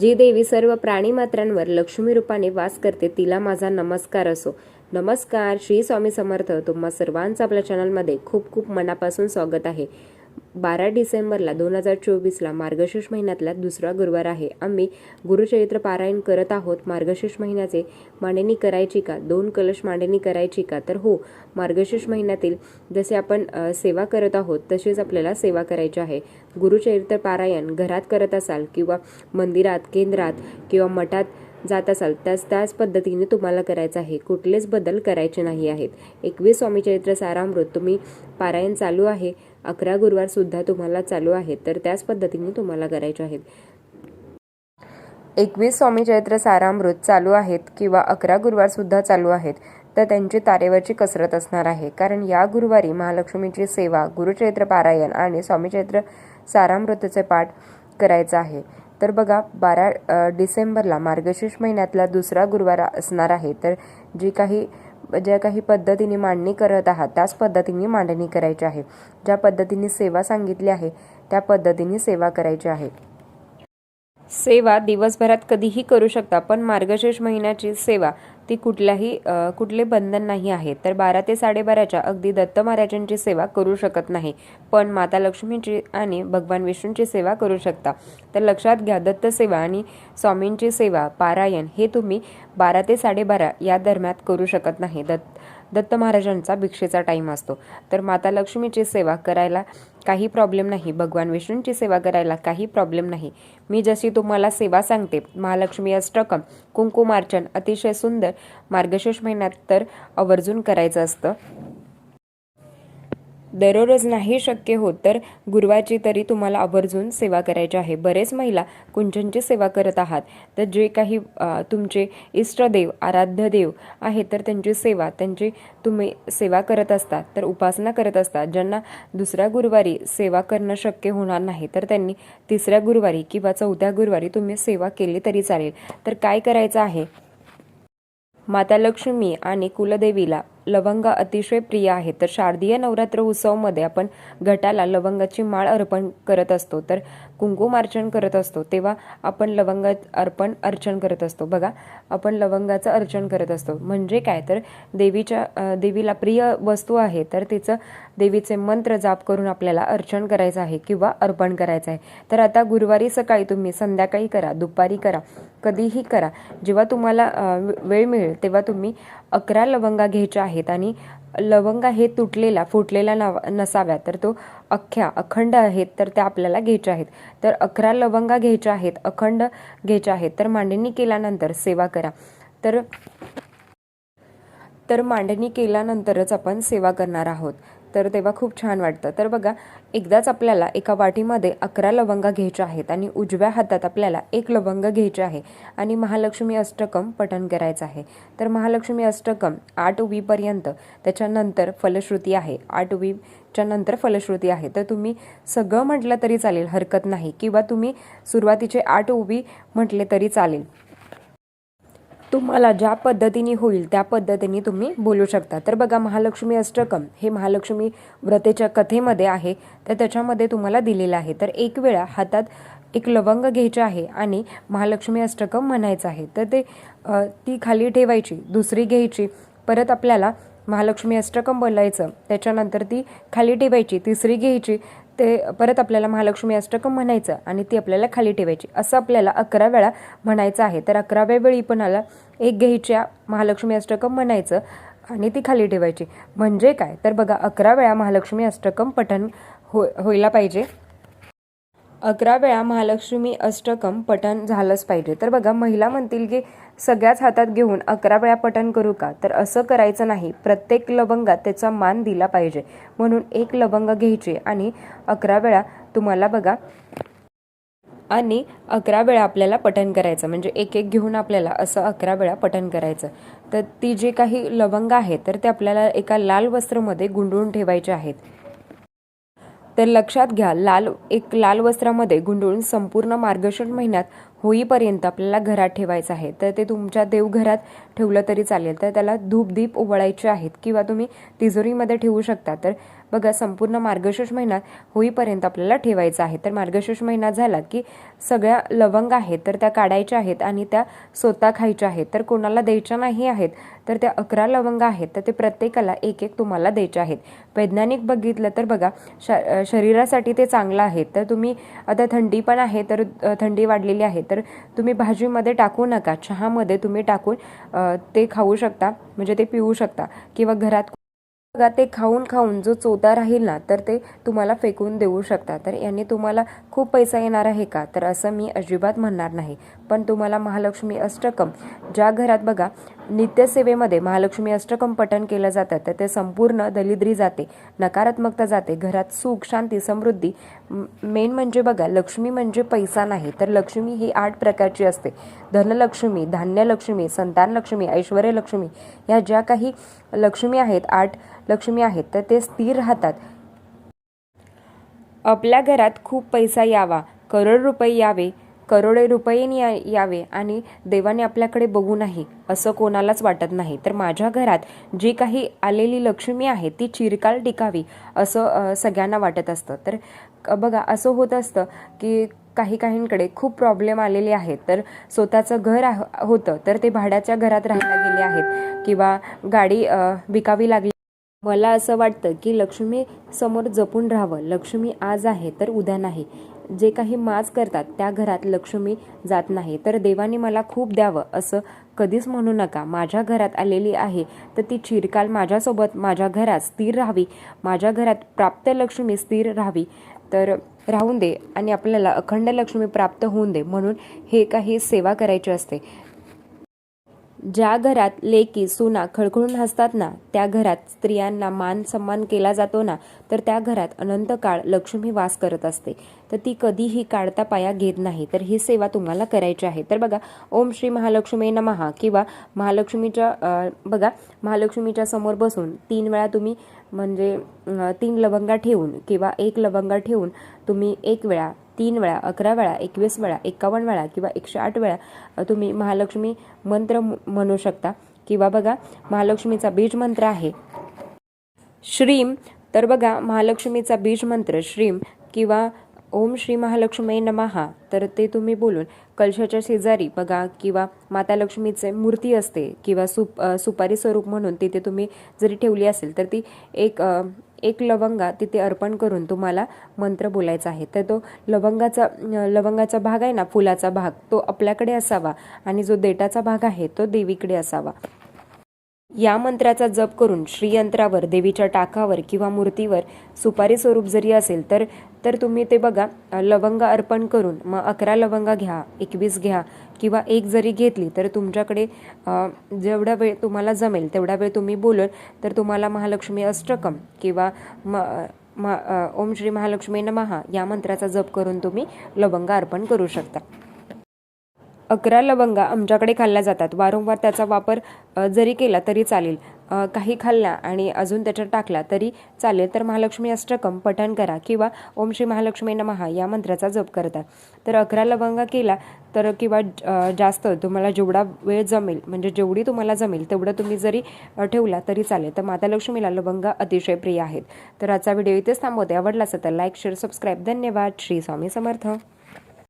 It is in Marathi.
जी देवी सर्व प्राणीमात्रांवर लक्ष्मी रूपाने वास करते तिला माझा नमस्कार असो. नमस्कार श्री स्वामी समर्थ. तुम्हा सर्वांचं आपल्या चॅनलमध्ये खूप खूप मनापासून स्वागत आहे. बारा डिसेंबरला दोन हजार चोवीसला मार्गशीर्ष महिन्यातला दुसरा गुरुवार आहे. आम्ही गुरुचरित्र पारायण करत आहोत. मार्गशीर्ष महिन्याचे मांडणी करायची का? दोन कलश मांडणी करायची का? तर हो मार्गशीर्ष महिन्यातील जसे आपण सेवा करत आहोत तशीच आपल्याला सेवा करायची आहे. गुरुचरित्र पारायण घरात करत असाल किंवा मंदिरात केंद्रात किंवा मठात जात असाल त्याच त्याच पद्धतीने तुम्हाला करायचं आहे. कुठलेच बदल करायचे नाही आहेत. एकवीस स्वामी चरित्र सारामृत तुम्ही पारायण चालू आहे. अकरा गुरुवारसुद्धा तुम्हाला चालू आहेत तर त्याच पद्धतीने तुम्हाला करायचे आहेत. एकवीस स्वामी चैत्र सारामृत चालू आहेत किंवा अकरा गुरुवारसुद्धा चालू आहेत तर त्यांची तारेवरची कसरत असणार आहे. कारण या गुरुवारी महालक्ष्मीची सेवा गुरुचैत्र पारायण आणि स्वामी चैत्र सारामृतचे पाठ करायचा आहे. तर बघा बारा डिसेंबरला मार्गशीर्ष महिन्यातला दुसरा गुरुवार असणार आहे. तर जी काही ज्या काही पद्धतीने मांडणी करत आहात त्याच पद्धतीने मांडणी करायची आहे. ज्या पद्धतीने सेवा सांगितली आहे त्या पद्धतीने सेवा करायची आहे. सेवा दिवसभरात कधीही करू शकता पण मार्गशीर्ष महिन्याची सेवा ती कुठल्याही कुठले बंधन नाही आहे तर बारा ते साडेबाराच्या अगदी दत्त महाराजांची सेवा करू शकत नाही. पण माता लक्ष्मीची आणि भगवान विष्णूंची सेवा करू शकता. तर लक्षात घ्या दत्त सेवा आणि स्वामींची सेवा पारायण हे तुम्ही बारा ते साडेबारा या दरम्यान करू शकत नाही. दत्त दत्त महाराजांचा भिक्षेचा टाईम असतो. तर माता लक्ष्मीची सेवा करायला काही प्रॉब्लेम नाही. भगवान विष्णूंची सेवा करायला काही प्रॉब्लेम नाही. मी जशी तुम्हाला सेवा सांगते महालक्ष्मी अष्टकम कुंकुमार्चन अतिशय सुंदर मार्गशीर्ष महिन्यात तर आवर्जून करायचं असतं. दररोज नाही शक्य होत तर गुरुवारची तरी तुम्हाला आवर्जून सेवा करायची आहे. बरेच महिला कुंचनची सेवा करत आहात तर जे काही तुमचे इष्टदेव आराध्य देव आहेत तर त्यांची सेवा त्यांची तुम्ही सेवा करत असता तर उपासना करत असता. ज्यांना दुसऱ्या गुरुवारी सेवा करणं शक्य होणार नाही तर त्यांनी तिसऱ्या गुरुवारी किंवा चौथ्या गुरुवारी तुम्ही सेवा केली तरी चालेल. तर काय करायचं आहे? माता लक्ष्मी आणि कुलदेवीला लवंग अतिशय प्रिय आहे. तर शारदीय नवरात्र उत्सवमध्ये आपण घटाला लवंगाची माळ अर्पण करत असतो. तर कुंकुमार्चन करत असतो. तेव्हा आपण लवंग अर्पण अर्चन करत असतो. बघा आपण लवंगाचं अर्चन करत असतो. म्हणजे काय? तर देवीच्या देवीला प्रिय वस्तू आहे. तर तिचं देवीचे मंत्र जाप करून आपल्याला अर्चन करायचं आहे किंवा अर्पण करायचं आहे. तर आता गुरुवारी सकाळी तुम्ही संध्याकाळी करा दुपारी करा कधीही करा. जेव्हा तुम्हाला वेळ मिळेल तेव्हा तुम्ही अकरा लवंगा घ्यायच्या आहेत आणि लवंगा हे तुटलेला फुटलेला नव नसाव्या तर तो अख्ख्या अखंड आहेत तर त्या आपल्याला घ्यायच्या आहेत. तर अकरा लवंगा घ्यायच्या आहेत अखंड घ्यायच्या आहेत तर मांडणी केल्यानंतर सेवा करा. तर तर मांडणी केल्यानंतरच आपण सेवा करणार आहोत. तर तेव्हा खूप छान वाटतं. तर बघा एकदाच आपल्याला एका वाटीमध्ये अकरा लवंगा घ्यायच्या आहेत आणि उजव्या हातात आपल्याला एक लवंग घ्यायचे आहे आणि महालक्ष्मी अष्टकम पठण करायचं आहे. तर महालक्ष्मी अष्टकम आठ उवीपर्यंत त्याच्यानंतर फलश्रुती आहे. आठ उवीच्या नंतर फलश्रुती आहे. तर तुम्ही सगळं म्हटलं तरी चालेल हरकत नाही. किंवा तुम्ही सुरुवातीचे आठ उभी म्हटले तरी चालेल. तुम्हाला ज्या पद्धतीने होईल त्या पद्धतीने तुम्ही बोलू शकता. तर बघा महालक्ष्मी अष्टकम हे महालक्ष्मी व्रतेच्या कथेमध्ये आहे. तर त्याच्यामध्ये तुम्हाला दिलेलं आहे. तर एक वेळा हातात एक लवंग घ्यायचे आहे आणि महालक्ष्मी अष्टकम म्हणायचं आहे. तर ते ती खाली ठेवायची दुसरी घ्यायची. परत आपल्याला महालक्ष्मी अष्टकम बोलायचं. त्याच्यानंतर ती खाली ठेवायची तिसरी घ्यायची. ते परत आपल्याला महालक्ष्मी अष्टकम म्हणायचं आणि ती आपल्याला खाली ठेवायची. असं आपल्याला अकरा वेळा म्हणायचं आहे. तर अकराव्या वेळी पण आला एक घ्यायच्या महालक्ष्मी अष्टकम म्हणायचं आणि ती खाली ठेवायची. म्हणजे काय? तर बघा अकरा वेळा महालक्ष्मी अष्टकम पठण हो व्हायला पाहिजे. अकरा वेळा महालक्ष्मी अष्टकम पठण झालंच पाहिजे. तर बघा महिला म्हणतील की सगळ्याच हातात घेऊन अकरा वेळा पठण करू का? तर असं करायचं नाही. प्रत्येक लवंगात त्याचा मान दिला पाहिजे. म्हणून एक लवंग घ्यायची आणि अकरा वेळा तुम्हाला बघा आणि अकरा वेळा आपल्याला पठण करायचं. म्हणजे एक एक घेऊन आपल्याला असं अकरा वेळा पठण करायचं. तर ती जे काही लवंग आहेत तर ते आपल्याला एका लाल वस्त्रामध्ये गुंडळून ठेवायचे आहेत. तर लक्षात घ्या लाल एक लाल वस्त्रामध्ये गुंडळून संपूर्ण मार्गशीर्ष महिन्यात होईपर्यंत आपल्याला घरात ठेवायचं आहे. तर ते तुमच्या देवघरात ठेवलं तरी चालेल. तर त्याला धूप दीप ओवळायचे आहेत किंवा तुम्ही तिजोरीमध्ये ठेवू शकता. तर बघा संपूर्ण मार्गशीर्ष महिन्यात होईपर्यंत आपल्याला ठेवायचं आहे. तर मार्गशीर्ष महिना झाला की सगळ्या लवंग आहेत तर त्या काढायच्या आहेत आणि त्या स्वतः खायच्या आहेत. तर कोणाला द्यायच्या नाही आहेत तर त्या अकरा लवंग आहेत. तर ते प्रत्येकाला एक एक तुम्हाला द्यायचे आहेत. वैज्ञानिक बघितलं तर बघा श शरीरासाठी ते चांगलं आहे. तर तुम्ही आता थंडी पण आहे तर थंडी वाढलेली आहे. तर तुम्ही भाजीमध्ये टाकू नका. चहामध्ये तुम्ही टाकून ते खाऊ शकता म्हणजे ते पिऊ शकता किंवा घरात बघा ते खाऊन खाऊन जो चोदा राहील ना तर ते तुम्हाला फेकून देऊ शकता तर याने तुम्हाला खूप पैसा येणार आहे का? तर असं मी अजिबात म्हणणार नाही. पण तुम्हाला महालक्ष्मी अष्टकम ज्या घरात बघा नित्यसेवेमध्ये महालक्ष्मी अष्टकम पठण केलं जातं तर ते संपूर्ण दलिद्री जाते नकारात्मकता जाते घरात सुख शांती समृद्धी मेन म्हणजे बघा लक्ष्मी म्हणजे पैसा नाही तर लक्ष्मी ही आठ प्रकारची असते. धनलक्ष्मी धान्यलक्ष्मी संतान लक्ष्मी लक्ष्मी ह्या ज्या काही लक्ष्मी आहेत आठ लक्ष्मी आहेत तर ते स्थिर राहतात. आपल्या घरात खूप पैसा यावा करोड रुपये यावे करोडे रुपये या यावे आणि देवाने आपल्याकडे बघू नाही असं कोणालाच वाटत नाही. तर माझ्या घरात जी काही आलेली लक्ष्मी आहे ती चिरकाल टिकावी असं सगळ्यांना वाटत असतं. तर बघा असं होत असतं की काही काहींकडे खूप प्रॉब्लेम आलेले आहेत. तर स्वतःचं घर आह- होतं तर ते भाड्याच्या घरात राहायला गेले आहेत. किंवा गाडी विकावी लागली. मला असं वाटतं की लक्ष्मी समोर जपून राहावं. लक्ष्मी आज आहे तर उद्या नाही. जे काही माज करतात त्या घरात लक्ष्मी जात नाही. तर देवाने मला खूप द्यावं असं कधीच म्हणू नका. माझ्या घरात आलेली आहे तर ती चिरकाल माझ्यासोबत माझ्या घरात स्थिर राहावी. माझ्या घरात प्राप्त लक्ष्मी स्थिर राहावी. तर राहून दे आणि आपल्याला अखंड लक्ष्मी प्राप्त होऊन दे म्हणून हे काही सेवा करायची असते. ज्या घरात लेकी सुना खळखळून हसतात ना त्या घरात स्त्रियांना मान सन्मान केला जातो ना तर त्या घरात अनंत काळ लक्ष्मी वास करत असते. तर ती कधीही काढता पाया घेत नाही. तर ही सेवा तुम्हाला करायची आहे. तर बघा ओम श्री महालक्ष्मी नमहा किंवा महालक्ष्मीच्या बघा महालक्ष्मीच्या समोर बसून तीन वेळा तुम्ही म्हणजे तीन लवंगा ठेवून किंवा एक लवंगा ठेवून तुम्ही एक वेळा तीन वेळा अकरा वेळा एकवीस वेळा एकावन्न वेळा किंवा एकशे आठ वेळा तुम्ही महालक्ष्मी मंत्र म्हणू शकता. किंवा बघा महालक्ष्मीचा बीज मंत्र आहे. श्रीम तर बघा महालक्ष्मीचा बीज मंत्र श्रीम किंवा ओम श्री महालक्ष्मी नमहा तर ते तुम्ही बोलून कलशाच्या शेजारी बघा किंवा माता लक्ष्मीचे मूर्ती असते किंवा सुप सुपारी स्वरूप म्हणून तिथे तुम्ही जरी ठेवली असेल तर ती एक एक लवंगा तिथे अर्पण करून तुम्हाला मंत्र बोलायचा आहे. तर तो लवंगाचा लवंगाचा भाग आहे ना फुलाचा भाग तो आपल्याकडे असावा आणि जो देटाचा भाग आहे तो देवीकडे असावा. या मंत्राचा जप करून श्रीयंत्रावर देवीच्या टाकावर किंवा मूर्तीवर सुपारी स्वरूप जरी असेल तर तर तुम्ही ते बघा. लवंग अर्पण करून मग अकरा लवंगा घ्या एकवीस घ्या किंवा एक जरी घेतली तर तुमच्याकडे जेवढा वेळ तुम्हाला जमेल तेवढा वेळ तुम्ही बोलून तर तुम्हाला महालक्ष्मी अष्टकम किंवा म म ओम श्री महालक्ष्मी नमहा या मंत्राचा जप करून तुम्ही लवंग अर्पण करू शकता. अकरा लवंगा आमच्याकडे खाल्ल्या जातात. वारंवार त्याचा वापर जरी केला तरी चालेल. काही खाल्ला आणि अजून त्याच्यात टाकला तरी चालेल. तर महालक्ष्मी अष्टकम पठण करा किंवा ओम श्री महालक्ष्मी नमहा या मंत्राचा जप करता. तर अकरा लवंगा केला तर किंवा जास्त तुम्हाला जेवढा वेळ जमेल म्हणजे जेवढी तुम्हाला जमेल तेवढं तुम्ही जरी ठेवला तरी चालेल. तर माता लक्ष्मीला लवंगा अतिशय प्रिय आहेत. तर आजचा व्हिडिओ इथेच थांबवते. आवडला असेल तर लाईक शेअर सबस्क्राईब धन्यवाद. श्री स्वामी समर्थ.